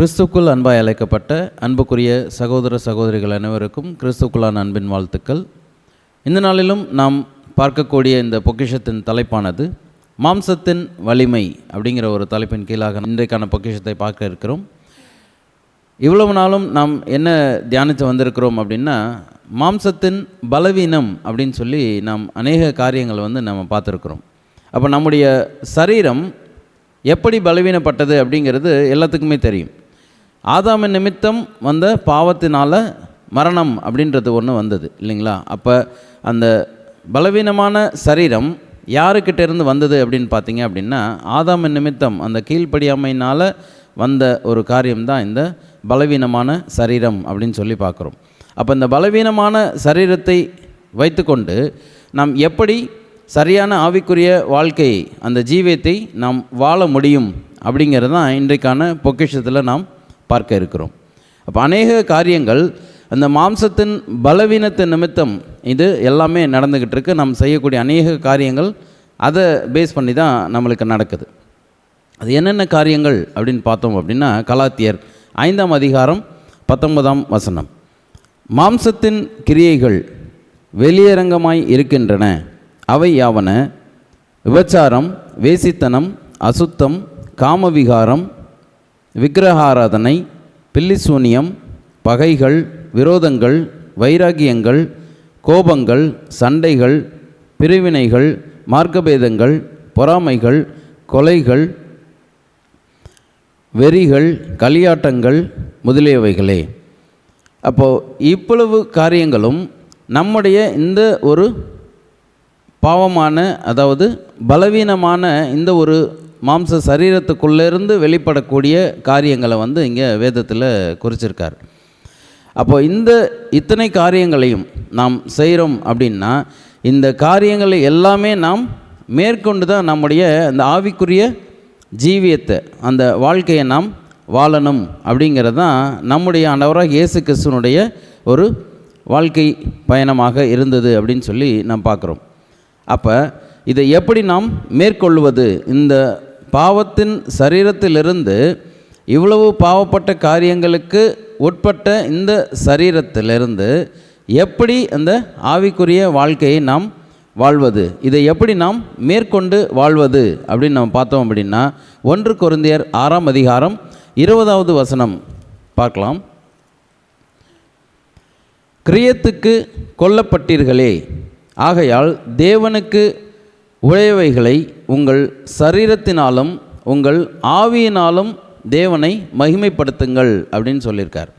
கிறிஸ்துக்குள் அன்பாய் அழைக்கப்பட்ட அன்புக்குரிய சகோதர சகோதரிகள் அனைவருக்கும் கிறிஸ்துக்குள்ளான அன்பின் வாழ்த்துக்கள். இந்த நாளிலும் நாம் பார்க்கக்கூடிய இந்த பொக்கிஷத்தின் தலைப்பானது மாம்சத்தின் வலிமை அப்படிங்கிற ஒரு தலைப்பின் கீழாக இன்றைக்கான பொக்கிஷத்தை பார்க்க இருக்கிறோம். இவ்வளவு நாளும் நாம் என்ன தியானித்து வந்திருக்கிறோம் அப்படின்னா மாம்சத்தின் பலவீனம் அப்படின்னு சொல்லி நாம் அநேக காரியங்களை வந்து நம்ம பார்த்துருக்குறோம். அப்போ நம்முடைய சரீரம் எப்படி பலவீனப்பட்டது அப்படிங்கிறது எல்லாத்துக்குமே தெரியும். ஆதாமின் நிமித்தம் வந்த பாவத்தினால் மரணம் அப்படின்றது ஒன்று வந்தது இல்லைங்களா? அப்போ அந்த பலவீனமான சரீரம் யாருக்கிட்ட இருந்து வந்தது அப்படின்னு பார்த்தீங்க அப்படின்னா ஆதாமின் நிமித்தம் அந்த கீழ்ப்படியாமையினால் வந்த ஒரு காரியம்தான் இந்த பலவீனமான சரீரம் அப்படின்னு சொல்லி பார்க்குறோம். அப்போ இந்த பலவீனமான சரீரத்தை வைத்துக்கொண்டு நாம் எப்படி சரியான ஆவிக்குரிய வாழ்க்கையை அந்த ஜீவியத்தை நாம் வாழ முடியும் அப்படிங்கிறது தான் இன்றைக்கான பொக்கிஷத்தில் நாம் பார்க்க இருக்கிறோம். அப்போ அநேக காரியங்கள் அந்த மாம்சத்தின் பலவீனத்தின் நிமித்தம் இது எல்லாமே நடந்துக்கிட்டு இருக்கு. நாம் செய்யக்கூடிய அநேக காரியங்கள் அதை பேஸ் பண்ணி தான் நம்மளுக்கு நடக்குது. அது என்னென்ன காரியங்கள் அப்படின்னு பார்த்தோம் அப்படின்னா கலாத்தியர் ஐந்தாம் அதிகாரம் பத்தொன்பதாம் வசனம். மாம்சத்தின் கிரியைகள் வெளியரங்கமாய் இருக்கின்றன. அவை யாவன? விபச்சாரம் வேசித்தனம் அசுத்தம் காமவிகாரம் விக்கிரகாராதனை பில்லிசூனியம் பகைகள் விரோதங்கள் வைராகியங்கள் கோபங்கள் சண்டைகள் பிரிவினைகள் மார்க்கபேதங்கள் பொறாமைகள் கொலைகள் வெறிகள் களியாட்டங்கள் முதலியவைகளே. அப்போது இவ்வளவு காரியங்களும் நம்முடைய இந்த ஒரு பாவமான அதாவது பலவீனமான இந்த ஒரு மாம்ச சரீரத்துக்குள்ளேருந்து வெளிப்படக்கூடிய காரியங்களை வந்து இங்கே வேதத்தில் குறிச்சிருக்கார். அப்போ இந்த இத்தனை காரியங்களையும் நாம் செய்கிறோம் அப்படின்னா இந்த காரியங்களை எல்லாமே நாம் மேற்கொண்டு தான் நம்முடைய அந்த ஆவிக்குரிய ஜீவியத்தை அந்த வாழ்க்கையை நாம் வாழணும் அப்படிங்கிறது தான் நம்முடைய ஆண்டவராக இயேசு கிறிஸ்துனுடைய ஒரு வாழ்க்கை பயணமாக இருந்தது அப்படின்னு சொல்லி நாம் பார்க்குறோம். அப்போ இதை எப்படி நாம் மேற்கொள்வது? இந்த பாவத்தின் சரீரத்திலிருந்து இவ்வளவு பாவப்பட்ட காரியங்களுக்கு உட்பட்ட இந்த சரீரத்திலிருந்து எப்படி அந்த ஆவிக்குரிய வாழ்க்கையை நாம் வாழ்வது? இதை எப்படி நாம் மேற்கொண்டு வாழ்வது? அப்படின்னு நம்ம பார்த்தோம் அப்படின்னா ஒன்று குருந்தியர் ஆறாம் அதிகாரம் இருபதாவது வசனம் பார்க்கலாம். கிரியத்துக்கு கொல்லப்பட்டீர்களே. ஆகையால் தேவனுக்கு உழையவைகளை உங்கள் சரீரத்தினாலும் உங்கள் ஆவியினாலும் தேவனை மகிமைப்படுத்துங்கள் அப்படின்னு சொல்லியிருக்கார்.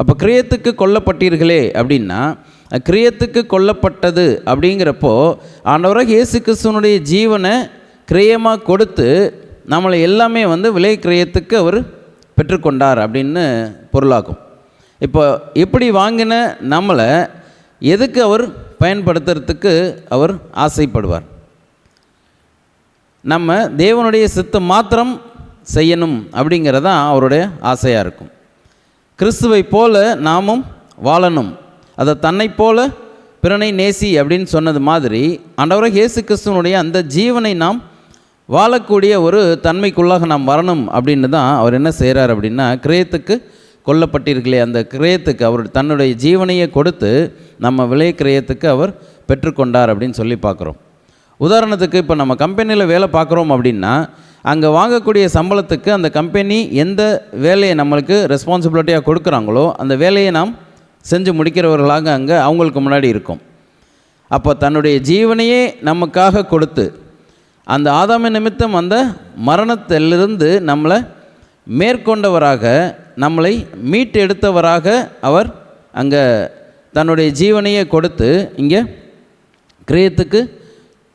அப்போ கிரியத்துக்கு கொல்லப்பட்டீர்களே அப்படின்னா கிரியத்துக்கு கொல்லப்பட்டது அப்படிங்கிறப்போ ஆண்டவராக இயேசு கிறிஸ்துவனுடைய ஜீவனை கிரியமாக கொடுத்து நம்மளை எல்லாமே வந்து விலை கிரியத்துக்கு அவர் பெற்றுக்கொண்டார் அப்படின்னு பொருளாகும். இப்போ இப்படி வாங்கின நம்மளை எதுக்கு அவர் பயன்படுத்துறதுக்கு அவர் ஆசைப்படுவார்? நம்ம தேவனுடைய சித்தம் மாத்திரம் செய்யணும் அப்படிங்கிறதான் அவருடைய ஆசையாக இருக்கும். கிறிஸ்துவை போல நாமும் வாழணும். அதை தன்னை போல பிறனை நேசி அப்படின்னு சொன்னது மாதிரி ஆண்டவராக இயேசு கிறிஸ்துவனுடைய அந்த ஜீவனை நாம் வாழக்கூடிய ஒரு தன்மைக்குள்ளாக நாம் வரணும் அப்படின்னு தான் அவர் என்ன செய்கிறார் அப்படின்னா கிரயத்துக்கு கொல்லப்பட்டிருக்கலே அந்த கிரயத்துக்கு அவர் தன்னுடைய ஜீவனையை கொடுத்து நம்ம விலை கிரயத்துக்கு அவர் பெற்றுக்கொண்டார் அப்படின்னு சொல்லி பார்க்குறோம். உதாரணத்துக்கு இப்போ நம்ம கம்பெனியில் வேலை பார்க்குறோம் அப்படின்னா அங்கே வாங்கக்கூடிய சம்பளத்துக்கு அந்த கம்பெனி எந்த வேலையை நம்மளுக்கு ரெஸ்பான்சிபிலிட்டியாக கொடுக்குறாங்களோ அந்த வேலையை நாம் செஞ்சு முடிக்கிறவர்களாக அங்கே அவங்களுக்கு முன்னாடி இருக்கும். அப்போ தன்னுடைய ஜீவனையே நமக்காக கொடுத்து அந்த ஆதாம நிமித்தம் அந்த மரணத்திலிருந்து நம்மளை மேற்கொண்டவராக நம்மளை மீட்டெடுத்தவராக அவர் அங்கே தன்னுடைய ஜீவனையே கொடுத்து இங்கே கிரயத்துக்கு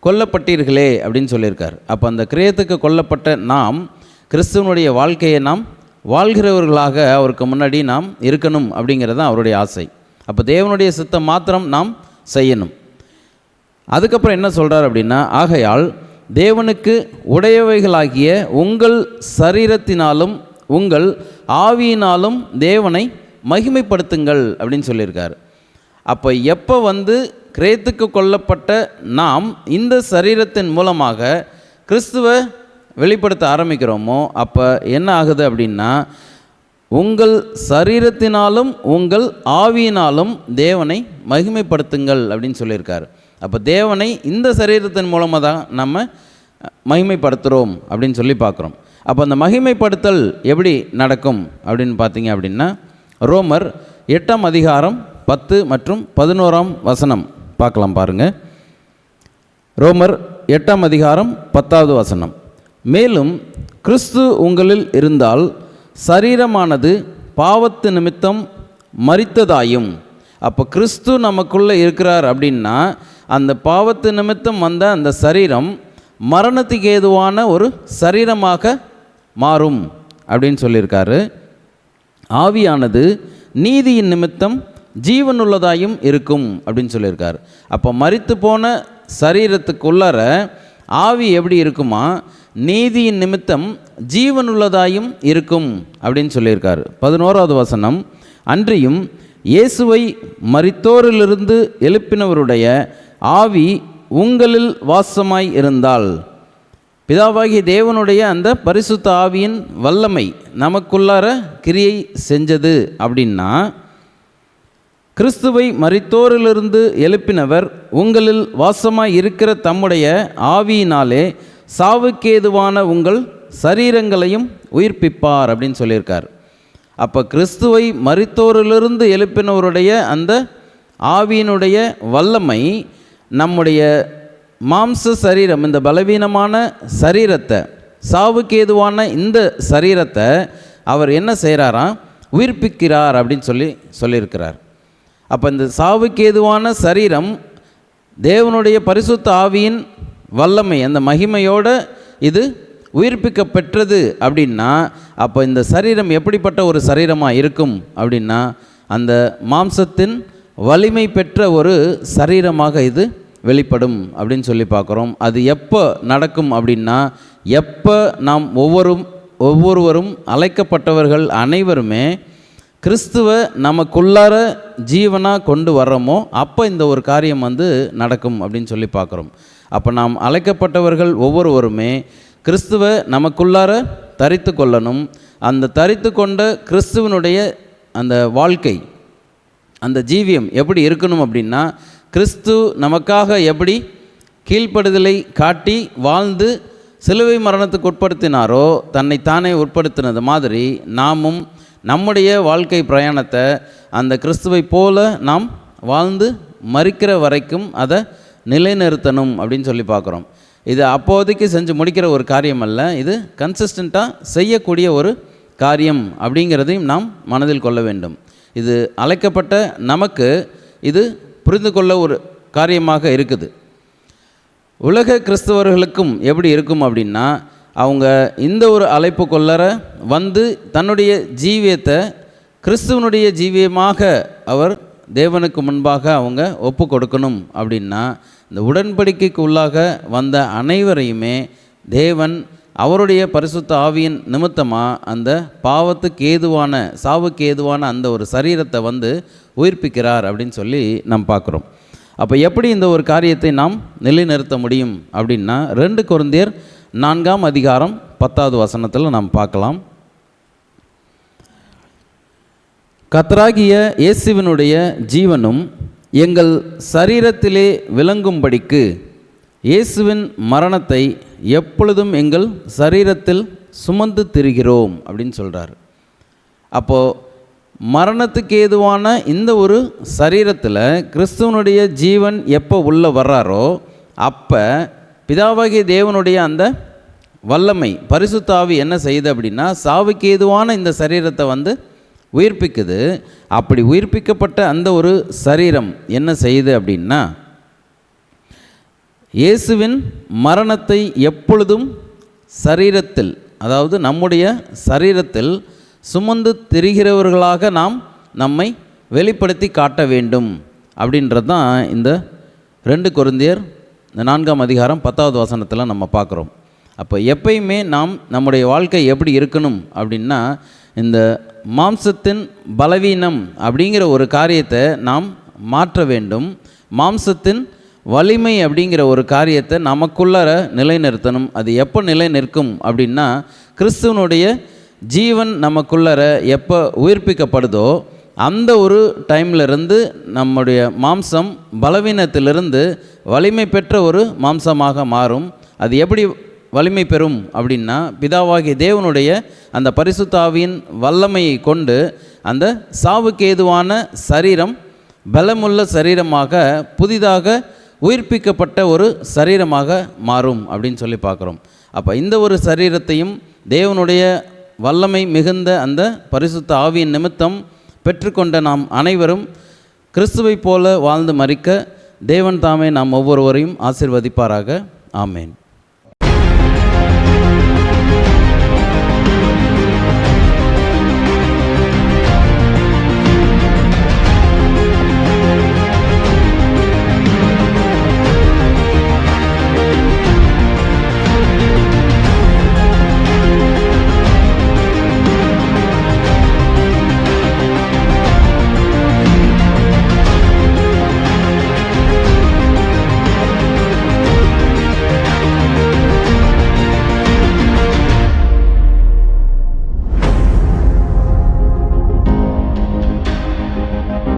கொல்லப்பட்டீர்களே அப்படின்னு சொல்லியிருக்கார். அப்போ அந்த கிரயத்துக்கு கொல்லப்பட்ட நாம் கிறிஸ்துவனுடைய வாழ்க்கையை நாம் வாழ்கிறவர்களாக அவருக்கு முன்னாடி நாம் இருக்கணும் அப்படிங்கிறது தான் அவருடைய ஆசை. அப்போ தேவனுடைய சித்தம் மாத்திரம் நாம் செய்யணும். அதுக்கப்புறம் என்ன சொல்கிறார் அப்படின்னா ஆகையால் தேவனுக்கு உடையவைகளாகிய உங்கள் சரீரத்தினாலும் உங்கள் ஆவியினாலும் தேவனை மகிமைப்படுத்துங்கள் அப்படின்னு சொல்லியிருக்கார். அப்போ எப்போ வந்து கிரேத்துக்கு கொல்லப்பட்ட நாம் இந்த சரீரத்தின் மூலமாக கிறிஸ்துவ வெளிப்படுத்த ஆரம்பிக்கிறோமோ அப்போ என்ன ஆகுது அப்படின்னா உங்கள் சரீரத்தினாலும் உங்கள் ஆவியினாலும் தேவனை மகிமைப்படுத்துங்கள் அப்படின்னு சொல்லியிருக்காரு. அப்போ தேவனை இந்த சரீரத்தின் மூலமாக தான் நம்ம மகிமைப்படுத்துகிறோம் அப்படின்னு சொல்லி பார்க்குறோம். அப்போ அந்த மகிமைப்படுத்தல் எப்படி நடக்கும் அப்படின்னு பார்த்தீங்க அப்படின்னா ரோமர் எட்டாம் அதிகாரம் பத்து மற்றும் பதினோராம் வசனம். பார்க்கலாம் பாருங்கள் ரோமர் எட்டாம் அதிகாரம் பத்தாவது வசனம். மேலும் கிறிஸ்து உங்களில் இருந்தால் சரீரமானது பாவத்து நிமித்தம் மறித்ததாயும் அப்போ கிறிஸ்து நமக்குள்ளே இருக்கிறார் அப்படின்னா அந்த பாவத்து நிமித்தம் வந்த அந்த சரீரம் மரணத்துக்கு ஏதுவான ஒரு சரீரமாக மாறும் அப்படின்னு சொல்லியிருக்காரு. ஆவியானது நீதியின் நிமித்தம் ஜீவனுள்ளதாயும் இருக்கும் அப்படின்னு சொல்லியிருக்கார். அப்போ மறித்து போன சரீரத்துக்குள்ளார ஆவி எப்படி இருக்குமா? நீதியின் நிமித்தம் ஜீவனுள்ளதாயும் இருக்கும் அப்படின்னு சொல்லியிருக்கார். பதினோராவது வசனம் அன்றியும் இயேசுவை மறித்தோரிலிருந்து எழுப்பினவருடைய ஆவி உங்களில் வாசமாய் இருந்தால். பிதாவாகிய தேவனுடைய அந்த பரிசுத்த ஆவியின் வல்லமை நமக்குள்ளார கிரியை செஞ்சது அப்படின்னா கிறிஸ்துவை மறித்தோரிலிருந்து எழுப்பினவர் உங்களில் வாசமாய் இருக்கிற தம்முடைய ஆவியினாலே சாவுக்கேதுவான உங்கள் சரீரங்களையும் உயிர்ப்பிப்பார் அப்படின்னு சொல்லியிருக்கார். அப்போ கிறிஸ்துவை மறித்தோரிலிருந்து எழுப்பினவருடைய அந்த ஆவியினுடைய வல்லமை நம்முடைய மாம்ச சரீரம் இந்த பலவீனமான சரீரத்தை சாவுக்கேதுவான இந்த சரீரத்தை அவர் என்ன செய்கிறாராம் உயிர்ப்பிக்கிறார் அப்படின்னு சொல்லி சொல்லியிருக்கிறார். அப்போ இந்த சாவுக்கேதுவான சரீரம் தேவனுடைய பரிசுத்த ஆவியின் வல்லமை அந்த மகிமையோட இது உயிர்ப்பிக்க பெற்றது அப்படின்னா அப்போ இந்த சரீரம் எப்படிப்பட்ட ஒரு சரீரமாக இருக்கும் அப்படின்னா அந்த மாம்சத்தின் வலிமை பெற்ற ஒரு சரீரமாக இது வெளிப்படும் அப்படின்னு சொல்லி பார்க்குறோம். அது எப்போ நடக்கும் அப்படின்னா எப்போ நாம் ஒவ்வொரு ஒவ்வொருவரும் அழைக்கப்பட்டவர்கள் அனைவருமே கிறிஸ்துவை நமக்குள்ளார ஜீவனாக கொண்டு வர்றோமோ அப்போ இந்த ஒரு காரியம் வந்து நடக்கும் அப்படின்னு சொல்லி பார்க்குறோம். அப்போ நாம் அழைக்கப்பட்டவர்கள் ஒவ்வொருவருமே கிறிஸ்துவ நமக்குள்ளார தரித்து கொள்ளணும். அந்த தரித்து கொண்ட கிறிஸ்துவனுடைய அந்த வாழ்க்கை அந்த ஜீவியம் எப்படி இருக்கணும் அப்படின்னா கிறிஸ்து நமக்காக எப்படி கீழ்ப்படுதலை காட்டி வாழ்ந்து சிலுவை மரணத்துக்கு உட்படுத்தினாரோ தன்னை தானே உட்படுத்தினது மாதிரி நாமும் நம்முடைய வாழ்க்கை பிரயாணத்தை அந்த கிறிஸ்துவை போல நாம் வாழ்ந்து மறிக்கிற வரைக்கும் அதை நிலைநிறுத்தணும் அப்படின்னு சொல்லி பார்க்குறோம். இது அப்போதைக்கு செஞ்சு முடிக்கிற ஒரு காரியம் அல்ல இது கன்சிஸ்டண்ட்டாக செய்யக்கூடிய ஒரு காரியம் அப்படிங்கிறதையும் நாம் மனதில் கொள்ள வேண்டும். இது அழைக்கப்பட்ட நமக்கு இது புரிந்து கொள்ள ஒரு காரியமாக இருக்குது. உலக கிறிஸ்தவர்களுக்கும் எப்படி இருக்கும் அப்படின்னா அவங்க இந்த ஒரு அழைப்பு கொள்ளற வந்து தன்னுடைய ஜீவியத்தை கிறிஸ்துவனுடைய ஜீவியமாக அவர் தேவனுக்கு முன்பாக அவங்க ஒப்பு கொடுக்கணும் அப்படின்னா இந்த உடன்படிக்கைக்கு உள்ளாக வந்த அனைவரையுமே தேவன் அவருடைய பரிசுத்த ஆவியின் நிமித்தமாக அந்த பாவத்துக்கு ஏதுவான சாவுக்கு ஏதுவான அந்த ஒரு சரீரத்தை வந்து உயிர்ப்பிக்கிறார் அப்படின்னு சொல்லி நாம் பார்க்குறோம். அப்போ எப்படி இந்த ஒரு காரியத்தை நாம் நிலைநிறுத்த முடியும் அப்படின்னா ரெண்டு குழந்தையர் நான்காம் அதிகாரம் பத்தாவது வசனத்தில் நாம் பார்க்கலாம். கத்தராகிய இயேசுவினுடைய ஜீவனும் எங்கள் சரீரத்திலே விளங்கும்படிக்கு இயேசுவின் மரணத்தை எப்பொழுதும் எங்கள் சரீரத்தில் சுமந்து திரிகிறோம் அப்படின்னு சொல்கிறார் அப்போது மரணத்துக்கு ஏதுவான இந்த ஒரு சரீரத்தில் கிறிஸ்துவனுடைய ஜீவன் எப்போ உள்ளே வர்றாரோ அப்போ பிதாவாகிய தேவனுடைய அந்த வல்லமை பரிசுத்தாவி என்ன செய்யுது அப்படின்னா சாவுக்கு ஏதுவான இந்த சரீரத்தை வந்து உயிர்ப்பிக்குது. அப்படி உயிர்ப்பிக்கப்பட்ட அந்த ஒரு சரீரம் என்ன செய்யுது அப்படின்னா இயேசுவின் மரணத்தை எப்பொழுதும் சரீரத்தில் அதாவது நம்முடைய சரீரத்தில் சுமந்து திரிகிறவர்களாக நாம் நம்மை வெளிப்படுத்தி காட்ட வேண்டும். அப்படின்றது தான் இந்த ரெண்டு குருந்தியர் இந்த நான்காம் அதிகாரம் பத்தாவது வசனத்தில் நம்ம பார்க்குறோம். அப்போ எப்பயுமே நாம் நம்முடைய வாழ்க்கை எப்படி இருக்கணும் அப்படின்னா இந்த மாம்சத்தின் பலவீனம் அப்படிங்கிற ஒரு காரியத்தை நாம் மாற்ற வேண்டும். மாம்சத்தின் வலிமை அப்படிங்கிற ஒரு காரியத்தை நமக்குள்ளார நிலைநிறுத்தணும். அது எப்போ நிலை நிற்கும் அப்படின்னா கிறிஸ்துவனுடைய ஜீவன் நமக்குள்ளார எப்போ உயிர்ப்பிக்கப்படுதோ அந்த ஒரு டைம்லேருந்து நம்முடைய மாம்சம் பலவீனத்திலிருந்து வலிமை பெற்ற ஒரு மாம்சமாக மாறும். அது எப்படி வலிமை பெறும் அப்படின்னா பிதாவாகிய தேவனுடைய அந்த பரிசுத்தாவின் வல்லமையை கொண்டு அந்த சாவுக்கு ஏதுவான சரீரம் பலமுள்ள சரீரமாக புதிதாக உயிர்ப்பிக்கப்பட்ட ஒரு சரீரமாக மாறும் அப்படின்னு சொல்லி பார்க்குறோம். அப்போ இந்த ஒரு சரீரத்தையும் தேவனுடைய வல்லமை மிகுந்த அந்த பரிசுத்த ஆவியின் நிமித்தம் பெற்றுக்கொண்ட நாம் அனைவரும் கிறிஸ்துவைப் போல வாழ்ந்து மறிக்க தேவன் தாமே நாம் ஒவ்வொருவரையும் ஆசிர்வதிப்பாராக. ஆமேன்.